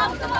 啊不是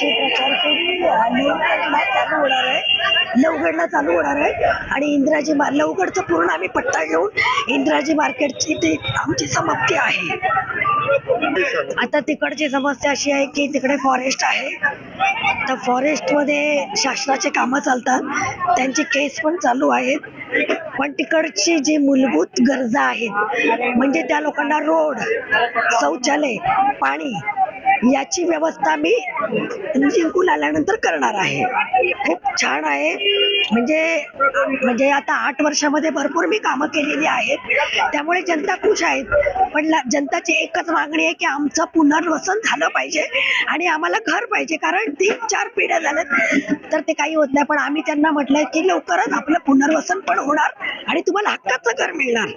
त्यांचे प्रचार लवगडला चालू होणार आहे. लवगडला चालू होणार आहे. आणि इंद्राजी मार लवगडचा पूर्ण आम्ही पट्टा घेऊन इंद्राजी मार्केटची ते आमची समाप्ती आहे. आता तिकडची समस्या अशी आहे की तिकडे फॉरेस्ट आहे. तर फॉरेस्टमध्ये शासनाचे कामं चालतात. त्यांची केस पण चालू आहेत. पण तिकडची जी मूलभूत गरजा आहेत म्हणजे त्या लोकांना रोड शौचालय पाणी याची व्यवस्था मी जिंकून आल्यानंतर करणार आहे. खूप छान आहे. म्हणजे म्हणजे आता आठ वर्षामध्ये भरपूर मी कामं केलेली आहेत. त्यामुळे जनता खुश आहेत. पण जनताची एकच मागणी आहे की आमचं पुनर्वसन झालं पाहिजे आणि आम्हाला घर पाहिजे. कारण तीन चार पिढ्या झाल्यात तर ते काही होत नाही. पण आम्ही त्यांना म्हटलंय की लवकरच आपलं पुनर्वसन पण होणार आणि तुम्हाला हक्काचं घर मिळणार.